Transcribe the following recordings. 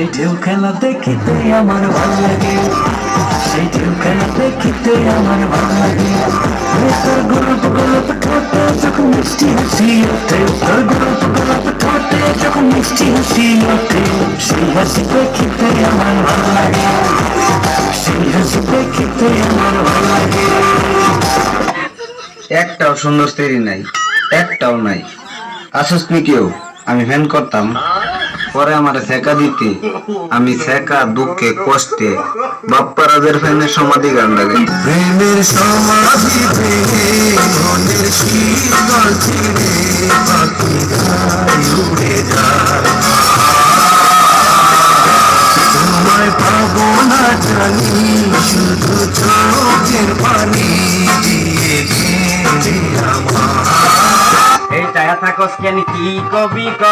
সেই ঢেউ খেলা দেখিতে আমার ভালো লাগে। সেই ঢেউ খেলা দেখিতে আমার ভালো লাগে। তোর গল্প গল্প ঠোঁটে যখন মিষ্টি হাসি ওঠে তোর গল্প গল্প ঠোঁটে যখন মিষ্টি হাসি ওঠে, সেই হাসি দেখিতে আমার ভালো লাগে। সেই হাসি দেখিতে আমার ভালো লাগে। একটাও সুন্দর স্ত্রী নাই, একটাও নাই। আসুস কেউ, আমি ফ্যান করতাম। পরে আমার শেখা দিতে, আমি শেখা দুঃখে কষ্টে। বাপ্পারাজের ফ্যানের সমাধি গান লাগে। প্রেমের যায়। তোমায় পাবো না জানি, শুধু চোখের পানি দিয়ে আমার। এই চায়া থাকস কেন কি কবি ক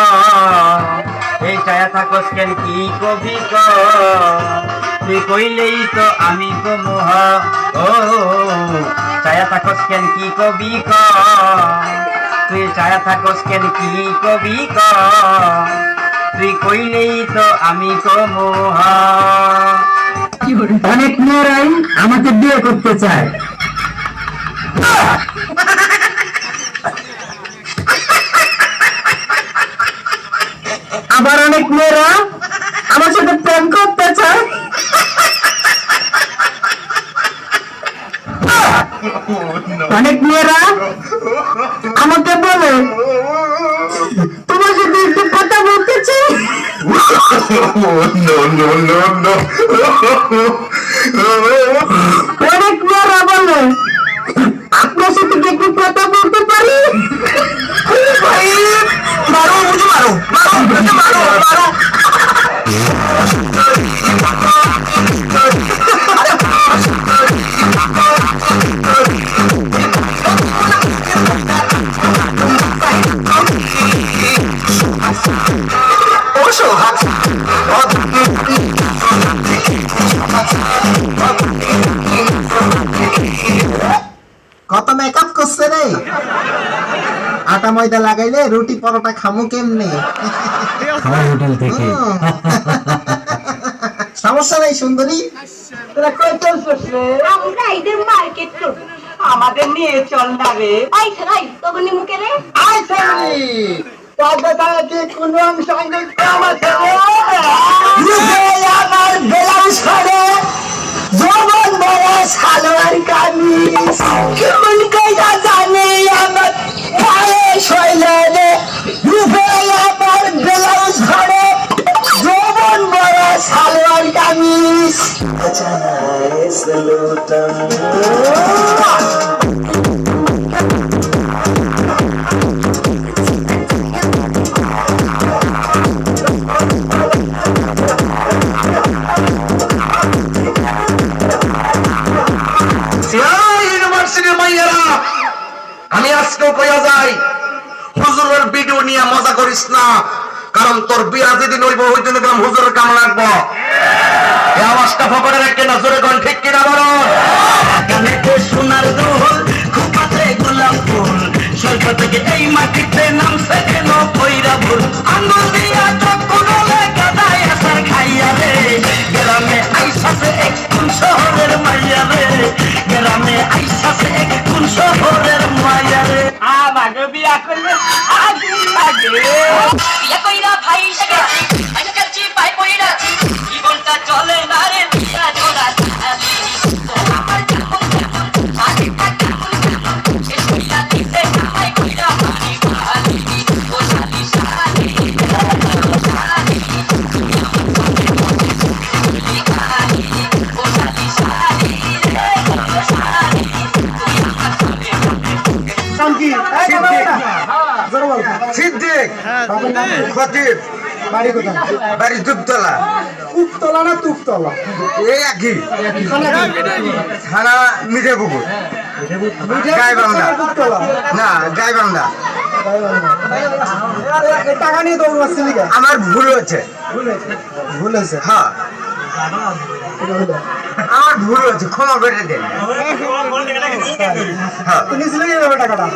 এই চায়া থাকস কেন কি কবি ক তুই কইলেই তো আমি তো মোহ ও চায়া থাকস কেন কি কবি ক তুই চায়া থাকস কেন কি কবি ক তুই কইলেই তো আমি তো মোহ অনেক মেয়েরাই আমাকে বিয়ে করতে চায়। আবার অনেক মেয়েরা আমার সাথে প্রেম করতে চায়। আটা ময়দা লাগাইলে রুটি পরোটা খামু কেমনে? আমার হোটেল থেকে। সমস্যা নাই সুন্দরী। তোরা কই চলছিস রে আমরা ঈদের মার্কেট করব আমাদের নিয়ে চল না রে। আই ছাড়াই তখন মুখে রে। তারা কি কোন সঙ্গে কম আছে? আমার ব্লাউজ করে যৌবন বড় সালোয়ার কামিজ। আমি আজকেও কইয়া যাই, হুজুরের ভিডিও নিয়ে মজা করিস না, কারণ তোর বিয়া যেদিন হইব, ওই দিন হুজুরের কাম লাগবো। এই আওয়াজটা ফকরে রাখে না জোরে কোন ঠিক কিনা বলো? কানেতে সোনার দোল খোপাতে গোলাপ ফুল। স্বর্গ থেকে এই মাটিতে নামছে কেন কইরা ভুল আঙ্গুল দিয়া চক্করলে গাদায় আসার খাইয়া রে। গ্রামে আইসাছে এক কোন শহরের মাইয়া রে। গ্রামে আইসাছে এক কোন শহরের মাইয়া রে। আমাকে বিয়া করলে আগুন লাগে বিয়ে কইরা সিদ্দিক খতিব বাড়ি কোথায়? বাড়ি দুপতলা। উত্তলা না তুপতলা? এই একই। থানা মিঠে পুকুর গাইবান্ধা। না গাইবান্ধা। টাকা নিয়ে দৌড় মারছি আমার ভুল হচ্ছে ভুল হয়েছে? হ্যাঁ। আমার ভুল হচ্ছে ক্ষমা করে দেন হ্যাঁ। টাকাটা?